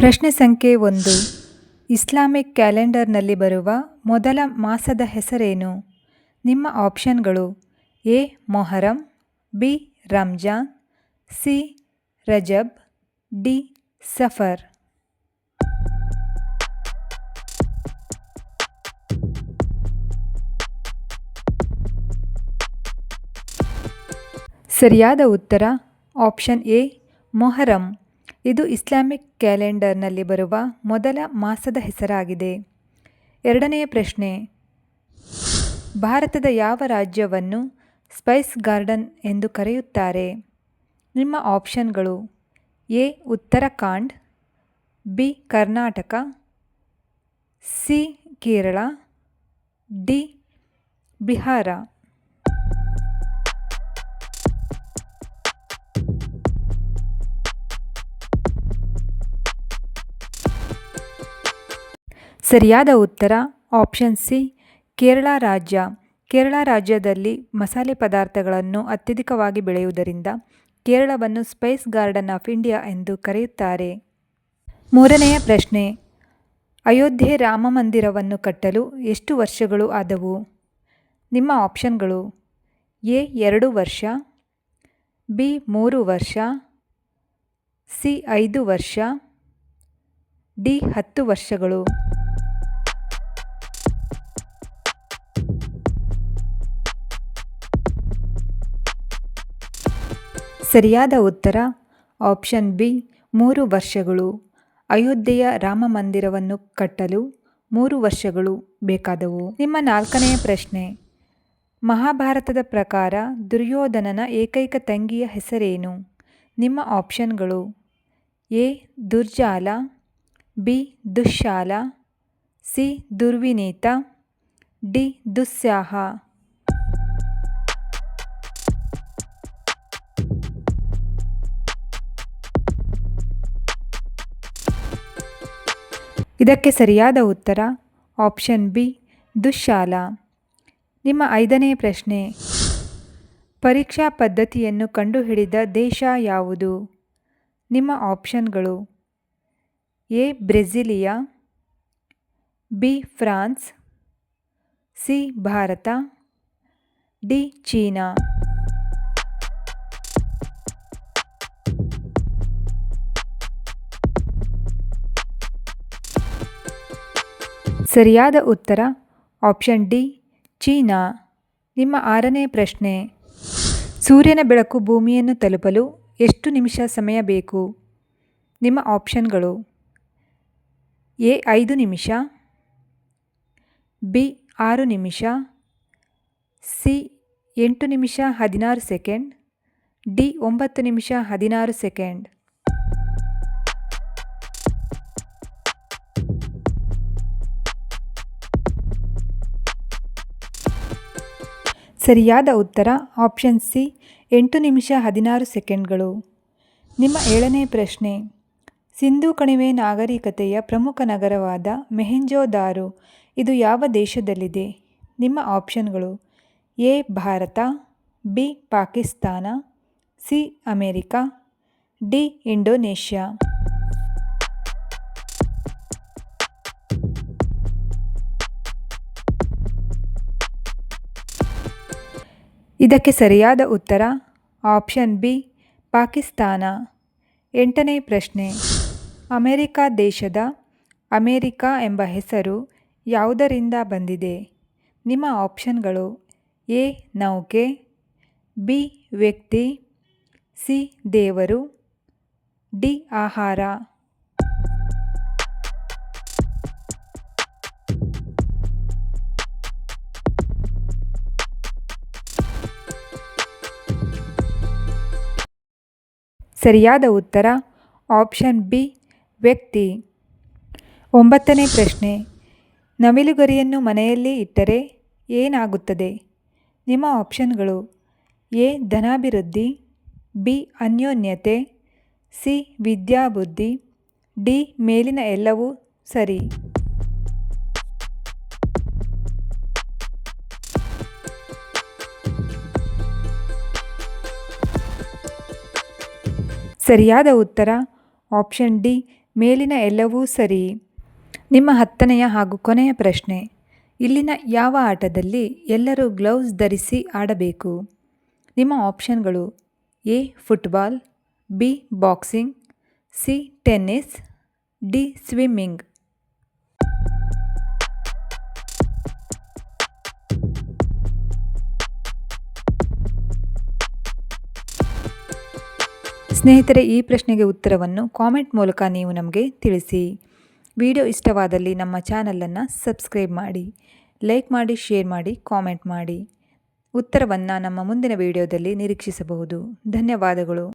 ಪ್ರಶ್ನೆ ಸಂಖ್ಯೆ ಒಂದು. ಇಸ್ಲಾಮಿಕ್ ಕ್ಯಾಲೆಂಡರ್ನಲ್ಲಿ ಬರುವ ಮೊದಲ ಮಾಸದ ಹೆಸರೇನು? ನಿಮ್ಮ ಆಪ್ಷನ್ಗಳು A, Muharram, B, Ramzan, C, Rajab, D, Safar. ಸರಿಯಾದ ಉತ್ತರ ಆಪ್ಷನ್ ಎ, ಮೊಹರಂ. ಇದು ಇಸ್ಲಾಮಿಕ್ ಕ್ಯಾಲೆಂಡರ್ನಲ್ಲಿ ಬರುವ ಮೊದಲ ಮಾಸದ ಹೆಸರಾಗಿದೆ. ಎರಡನೆಯ ಪ್ರಶ್ನೆ, ಭಾರತದ ಯಾವ ರಾಜ್ಯವನ್ನು ಸ್ಪೈಸ್ ಗಾರ್ಡನ್ ಎಂದು ಕರೆಯುತ್ತಾರೆ? ನಿಮ್ಮ ಆಪ್ಷನ್ಗಳು, A, Uttarakhand, B, Karnataka, C, Kerala, D, Bihar. ಸರಿಯಾದ ಉತ್ತರ ಆಪ್ಷನ್ ಸಿ ಕೇರಳ ರಾಜ್ಯ. ಕೇರಳ ರಾಜ್ಯದಲ್ಲಿ ಮಸಾಲೆ ಪದಾರ್ಥಗಳನ್ನು ಅತ್ಯಧಿಕವಾಗಿ ಬೆಳೆಯುವುದರಿಂದ ಕೇರಳವನ್ನು ಸ್ಪೈಸ್ ಗಾರ್ಡನ್ ಆಫ್ ಇಂಡಿಯಾ ಎಂದು ಕರೆಯುತ್ತಾರೆ. ಮೂರನೆಯ ಪ್ರಶ್ನೆ, ಅಯೋಧ್ಯೆ ರಾಮ ಮಂದಿರವನ್ನು ಕಟ್ಟಲು ಎಷ್ಟು ವರ್ಷಗಳು ಆದವು? ನಿಮ್ಮ ಆಪ್ಷನ್ಗಳು ಎ, ಎರಡು ವರ್ಷ, ಬಿ, ಮೂರು ವರ್ಷ, ಸಿ, ಐದು ವರ್ಷ, ಡಿ, ಹತ್ತು ವರ್ಷಗಳು. ಸರಿಯಾದ ಉತ್ತರ? ಆಪ್ಷನ್ ಬಿ, ಮೂರು ವರ್ಷಗಳು. ಅಯೋಧ್ಯೆಯ ರಾಮ ಮಂದಿರವನ್ನು ಕಟ್ಟಲು ಮೂರು ವರ್ಷಗಳು ಬೇಕಾದವು. ನಿಮ್ಮ ನಾಲ್ಕನೆಯ ಪ್ರಶ್ನೆ. ಮಹಾಭಾರತದ ಪ್ರಕಾರ ದುರ್ಯೋಧನನ ಏಕೈಕ ತಂಗಿಯ ಹೆಸರೇನು? ನಿಮ್ಮ ಆಪ್ಷನ್ಗಳು. A, Durjala, B Dushala C, Durvinita, D, Dussaha. ಇದಕ್ಕೆ ಸರಿಯಾದ ಉತ್ತರ ಆಪ್ಷನ್ ಬಿ, ದುಶ್ಶಾಲ. ನಿಮ್ಮ ಐದನೇ ಪ್ರಶ್ನೆ. ಪರೀಕ್ಷಾ ಪದ್ಧತಿಯನ್ನು ಕಂಡುಹಿಡಿದ ದೇಶ ಯಾವುದು? ನಿಮ್ಮ ಆಪ್ಷನ್ಗಳು. A, Brasilia, B, France, C, Bharat, D, China. ಸರಿಯಾದ ಉತ್ತರ? Option D, China. ನಿಮ್ಮ ಆರನೇ ಪ್ರಶ್ನೆ. ಸೂರ್ಯನ ಬೆಳಕು ಭೂಮಿಯನ್ನು ತಲುಪಲು ಎಷ್ಟು ನಿಮಿಷ ಸಮಯ ಬೇಕು? ನಿಮ್ಮ ಆಪ್ಷನ್ಗಳು. ಎ, ಐದು ನಿಮಿಷ. ಬಿ, ಆರು ನಿಮಿಷ. ಸಿ, ಎಂಟು ನಿಮಿಷ ಹದಿನಾರು ಸೆಕೆಂಡ್. ಡಿ, ಒಂಬತ್ತು ನಿಮಿಷ ಹದಿನಾರು ಸೆಕೆಂಡ್. ಸರಿಯಾದ ಉತ್ತರ ಆಪ್ಷನ್ ಸಿ, ಎಂಟು ನಿಮಿಷ ಹದಿನಾರು ಸೆಕೆಂಡ್ಗಳು. ನಿಮ್ಮ ಏಳನೇ ಪ್ರಶ್ನೆ. ಸಿಂಧೂ ಕಣಿವೆ ನಾಗರಿಕತೆಯ ಪ್ರಮುಖ ನಗರವಾದ ಮೆಹೆಂಜೋದಾರು ಇದು ಯಾವ ದೇಶದಲ್ಲಿದೆ? ನಿಮ್ಮ ಆಪ್ಷನ್ಗಳು. A, Bharat, B, Pakistan, C, America, D, Indonesia. ಇದಕ್ಕೆ ಸರಿಯಾದ ಉತ್ತರ ಆಪ್ಷನ್ ಬಿ, ಪಾಕಿಸ್ತಾನ. ಎಂಟನೇ ಪ್ರಶ್ನೆ. ಅಮೆರಿಕ ದೇಶದ ಅಮೇರಿಕಾ ಎಂಬ ಹೆಸರು ಯಾವುದರಿಂದ ಬಂದಿದೆ? ನಿಮ್ಮ ಆಪ್ಷನ್ಗಳು ಎ, ನೌಕೆ, ಬಿ, ವ್ಯಕ್ತಿ, ಸಿ, ದೇವರು, ಡಿ, ಆಹಾರ. ಸರಿಯಾದ ಉತ್ತರ? ಆಪ್ಷನ್ ಬಿ, ವ್ಯಕ್ತಿ. ಒಂಬತ್ತನೇ ಪ್ರಶ್ನೆ. ನವಿಲುಗರಿಯನ್ನು ಮನೆಯಲ್ಲಿ ಇಟ್ಟರೆ ಏನಾಗುತ್ತದೆ? ನಿಮ್ಮ ಆಪ್ಷನ್ಗಳು ಎ, ಧನಾಭಿವೃದ್ಧಿ, ಬಿ, ಅನ್ಯೋನ್ಯತೆ, ಸಿ, ವಿದ್ಯಾಬುದ್ಧಿ, ಡಿ, ಮೇಲಿನ ಎಲ್ಲವೂ ಸರಿ. ಸರಿಯಾದ ಉತ್ತರ? ಆಪ್ಷನ್ ಡಿ, ಮೇಲಿನ ಎಲ್ಲವೂ ಸರಿ. ನಿಮ್ಮ ಹತ್ತನೆಯ ಹಾಗೂ ಕೊನೆಯ ಪ್ರಶ್ನೆ. ಇಲ್ಲಿನ ಯಾವ ಆಟದಲ್ಲಿ ಎಲ್ಲರೂ ಗ್ಲೌಸ್ ಧರಿಸಿ ಆಡಬೇಕು? ನಿಮ್ಮ ಆಪ್ಷನ್ಗಳು A, football, B, boxing, C, tennis, D, swimming. ಸ್ನೇಹಿತರೆ, ಈ ಪ್ರಶ್ನೆಗೆ ಉತ್ತರವನ್ನು ಕಾಮೆಂಟ್ ಮೂಲಕ ನೀವು ನಮಗೆ ತಿಳಿಸಿ. ವಿಡಿಯೋ ಇಷ್ಟವಾದಲ್ಲಿ ನಮ್ಮ ಚಾನಲನ್ನು ಸಬ್ಸ್ಕ್ರೈಬ್ ಮಾಡಿ, ಲೈಕ್ ಮಾಡಿ, ಶೇರ್ ಮಾಡಿ, ಕಾಮೆಂಟ್ ಮಾಡಿ. ಉತ್ತರವನ್ನು ನಮ್ಮ ಮುಂದಿನ ವಿಡಿಯೋದಲ್ಲಿ ನಿರೀಕ್ಷಿಸಬಹುದು. ಧನ್ಯವಾದಗಳು.